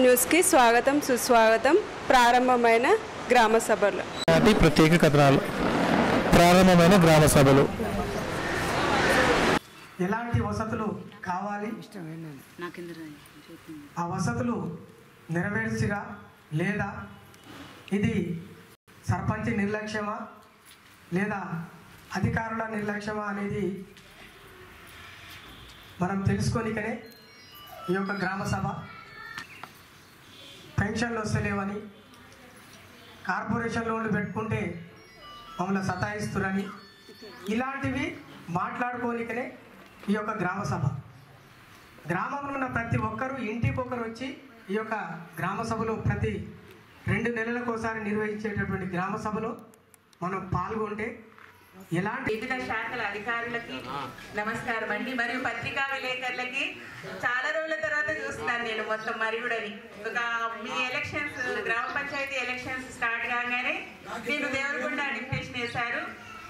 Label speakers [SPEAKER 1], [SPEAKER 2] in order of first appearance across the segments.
[SPEAKER 1] న్యూస్కి స్వాగతం సుస్వాగతం. ప్రారంభమైన గ్రామ సభలు.
[SPEAKER 2] ప్రత్యేక కథనాలు. ప్రారంభమైన గ్రామ సభలు.
[SPEAKER 3] ఎలాంటి వసతులు కావాలి? ఆ వసతులు నెరవేర్చిరా లేదా? ఇది సర్పంచ్ నిర్లక్ష్యమా? లేదా అధికారుల నిర్లక్ష్యమా అనేది మనం తెలుసుకోనికనే ఈ యొక్క గ్రామ సభ పెన్షన్లు వస్తలేవని కార్పొరేషన్ లోన్లు పెట్టుకుంటే మమ్మల్ని సతాయిస్తురని ఇలాంటివి మాట్లాడుకోనికనే ఈ యొక్క గ్రామ సభ. గ్రామంలో ఉన్న ప్రతి ఒక్కరూ ఇంటికి ఒకరు వచ్చి ఈ యొక్క గ్రామ సభలో ప్రతి రెండు నెలలకోసారి నిర్వహించేటటువంటి గ్రామ సభలో మనం పాల్గొంటే ఎలాంటి
[SPEAKER 4] వివిధ శాఖల అధికారులకి నమస్కారం అండి. మరియు పత్రికా విలేకరులకి చాలా రోజుల తర్వాత చూస్తున్నాను నేను మొత్తం మరుగుడని ఒక మీ ఎలక్షన్స్ గ్రామ పంచాయతీ ఎలక్షన్స్ స్టార్ట్ కాగానే నేను దేవరకొండ డిప్యూటేషన్ వేశారు.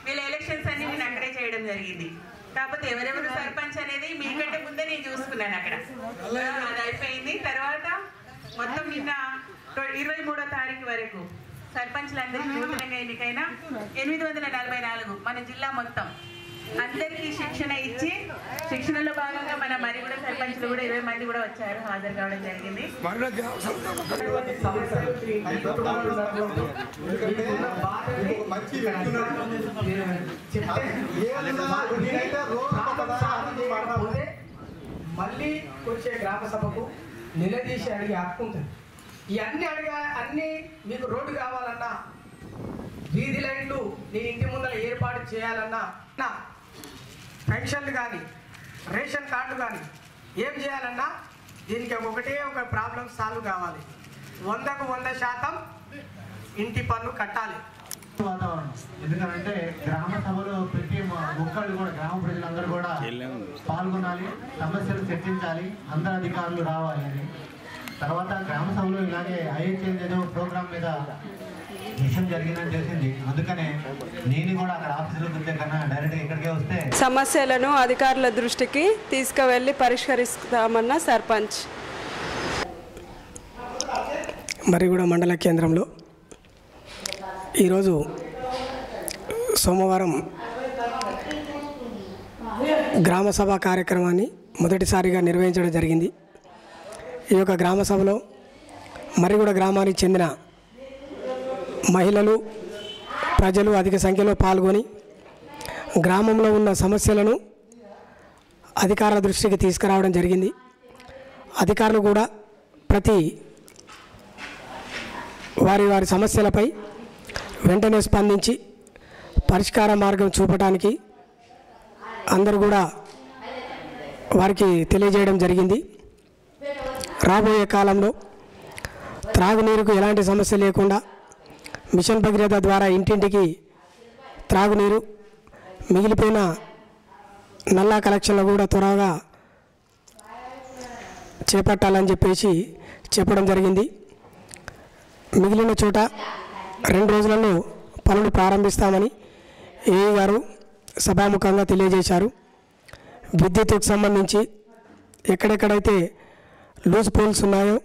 [SPEAKER 4] వీళ్ళ ఎలక్షన్స్ అన్ని నేను అక్కడే చేయడం జరిగింది. కాకపోతే ఎవరెవరు సర్పంచ్ అనేది మీకంటే ముందే నేను చూసుకున్నాను అక్కడ. అది అయిపోయింది. తర్వాత మొత్తం నిన్న ఇరవై మూడో తారీఖు వరకు సర్పంచ్లందరికీ నూతనంగా ఎన్నికైన ఎనిమిది వందల నలభై నాలుగు మన జిల్లా మొత్తం. అందరికీ శిక్షణ ఇచ్చి శిక్షణలో భాగంగా మన మరి కూడా సర్పంచ్లు కూడా ఇరవై మంది కూడా వచ్చారు హాజరు కావడం జరిగింది.
[SPEAKER 3] మళ్ళీ వచ్చే గ్రామ సభకు నిలదీసి అడిగే హక్కు అన్ని అడిగా అన్ని మీకు రోడ్డు కావాలన్నా వీధి లైట్లు నీ ఇంటి ముందర ఏర్పాటు చేయాలన్నా నా పెన్షన్లు కానీ రేషన్ కార్డులు కానీ ఏం చేయాలన్నా దీనికి ఒకటే ఒక ప్రాబ్లం సాల్వ్ కావాలి. వందకు వంద శాతం ఇంటి పన్ను కట్టాలి.
[SPEAKER 5] వాతావరణం. ఎందుకంటే గ్రామ సభలో ప్రతి ఒక్కళ్ళు కూడా గ్రామ ప్రజలందరూ కూడా పాల్గొనాలి సమస్యలు చర్చించాలి అందరు అధికారులు రావాలి అని. తర్వాత గ్రామ సభలో ఇలాగే ఐహెచ్ఎల్ ఏదో ప్రోగ్రామ్ మీద
[SPEAKER 1] సమస్యలను అధికారుల దృష్టికి తీసుకువెళ్ళి పరిష్కరిస్తామన్న సర్పంచ్.
[SPEAKER 3] మరిగూడ మండల కేంద్రంలో ఈరోజు సోమవారం గ్రామ సభ కార్యక్రమాన్ని మొదటిసారిగా నిర్వహించడం జరిగింది. ఈ యొక్క గ్రామ సభలో మరిగూడ గ్రామానికి చెందిన మహిళలు ప్రజలు అధిక సంఖ్యలో పాల్గొని గ్రామంలో ఉన్న సమస్యలను అధికారుల దృష్టికి తీసుకురావడం జరిగింది. అధికారులు కూడా ప్రతి వారి వారి సమస్యలపై వెంటనే స్పందించి పరిష్కార మార్గం చూపడానికి అందరూ కూడా వారికి తెలియజేయడం జరిగింది. రాబోయే కాలంలో త్రాగునీరుకు ఎలాంటి సమస్య లేకుండా మిషన్ భగీరథ ద్వారా ఇంటింటికి త్రాగునీరు మిగిలిపోయిన నల్లా కలెక్షన్లు కూడా త్వరగా చేపట్టాలని చెప్పేసి చెప్పడం జరిగింది. మిగిలిన చోట రెండు రోజులలో పనులు ప్రారంభిస్తామని ఏఈ గారు సభాముఖంగా తెలియజేశారు. విద్యుత్తుకు సంబంధించి ఎక్కడెక్కడైతే లూజ్ పోల్స్ ఉన్నాయో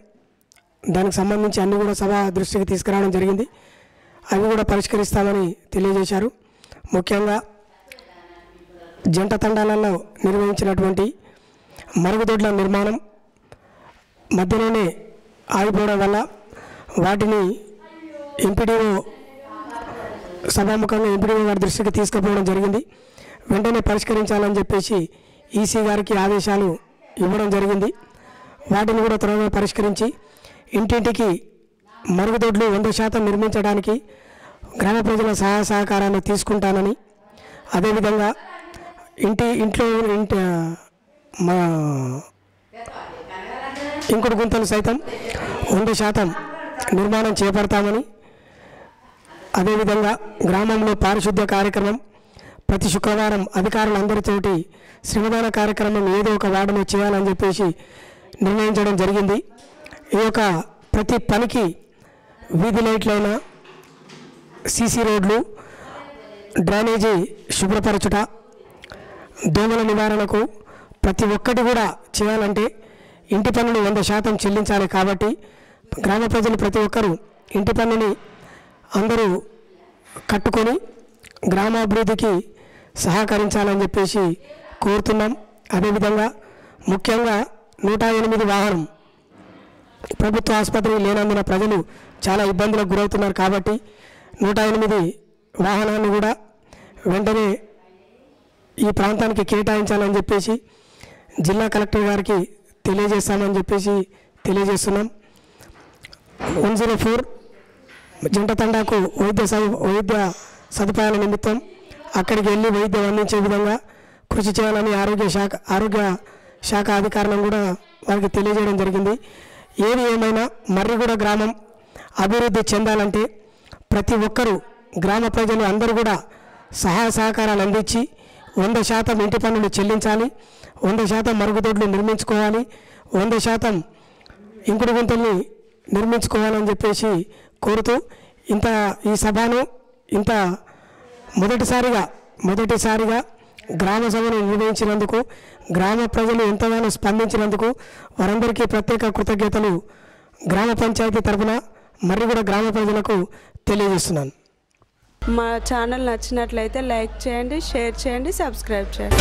[SPEAKER 3] దానికి సంబంధించి అన్ని కూడా సభ దృష్టికి తీసుకురావడం జరిగింది. అవి కూడా పరిష్కరిస్తామని తెలియజేశారు. ముఖ్యంగా జంట తండాలలో నిర్వహించినటువంటి మరుగుదొడ్ల నిర్మాణం మధ్యలోనే ఆగిపోవడం వల్ల వాటిని ఎంపీడీఓ సభాముఖంగా ఎంపీడీఓ గారి దృష్టికి తీసుకుపోవడం జరిగింది. వెంటనే పరిష్కరించాలని చెప్పేసి ఈసీ గారికి ఆదేశాలు ఇవ్వడం జరిగింది. వాటిని కూడా త్వరగా పరిష్కరించి ఇంటింటికి మరుగుదొడ్లు వంద శాతం నిర్మించడానికి గ్రామ ప్రజల సహాయ సహకారాన్ని తీసుకుంటానని అదేవిధంగా ఇంటి ఇంట్లో ఇంటి మా ఇంకుడు గుంతలు సైతం వంద శాతం నిర్మాణం చేపడతామని అదేవిధంగా గ్రామంలో పారిశుద్ధ్య కార్యక్రమం ప్రతి శుక్రవారం అధికారులందరితోటి శ్రమదాన కార్యక్రమం ఏదో ఒక వార్డులో చేయాలని చెప్పేసి నిర్ణయించడం జరిగింది. ఈ యొక్క ప్రతి పనికి వీధి లైట్లైనా సీసీ రోడ్లు డ్రైనేజీ శుభ్రపరచుట దోమల నివారణకు ప్రతి ఒక్కటి కూడా చేయాలంటే ఇంటి పన్నుని వంద శాతం చెల్లించాలి కాబట్టి గ్రామ ప్రజలు ప్రతి ఒక్కరూ ఇంటి పన్నుని అందరూ కట్టుకొని గ్రామాభివృద్ధికి సహకరించాలని చెప్పేసి కోరుతున్నాం. అదేవిధంగా ముఖ్యంగా నూట ఎనిమిది వాహనం ప్రభుత్వ ఆసుపత్రి లేనందున ప్రజలు చాలా ఇబ్బందులకు గురవుతున్నారు కాబట్టి నూట ఎనిమిది వాహనాన్ని కూడా వెంటనే ఈ ప్రాంతానికి కేటాయించాలని చెప్పేసి జిల్లా కలెక్టర్ గారికి తెలియజేస్తామని చెప్పేసి తెలియజేస్తున్నాం. వన్ జీరో ఫోర్ జంట తండాకు వైద్య సదు వైద్య సదుపాయాల నిమిత్తం అక్కడికి వెళ్ళి వైద్యం అందించే విధంగా కృషి చేయాలని ఆరోగ్య శాఖ ఆరోగ్య శాఖ అధికారులను కూడా వారికి తెలియజేయడం జరిగింది. ఏది ఏమైనా మర్రిగూడ గ్రామం అభివృద్ధి చెందాలంటే ప్రతి ఒక్కరూ గ్రామ ప్రజలు అందరూ కూడా సహాయ సహకారాలు అందించి వంద శాతం ఇంటి పన్నులు చెల్లించాలి. వంద శాతం మరుగుదొడ్లు నిర్మించుకోవాలి. వంద శాతం ఇంకుడు గుంతల్ని నిర్మించుకోవాలని చెప్పేసి కోరుతూ ఇంత ఈ సభను ఇంత మొదటిసారిగా మొదటిసారిగా గ్రామ సభను నిర్వహించినందుకు గ్రామ ప్రజలు ఎంతగానో స్పందించినందుకు వారందరికీ ప్రత్యేక కృతజ్ఞతలు. గ్రామ పంచాయతీ తరఫున మరి కూడా గ్రామ ప్రజలకు తెలియజేస్తున్నాను.
[SPEAKER 1] మా ఛానల్ నచ్చినట్లయితే లైక్ చేయండి షేర్ చేయండి సబ్స్క్రైబ్ చేయండి.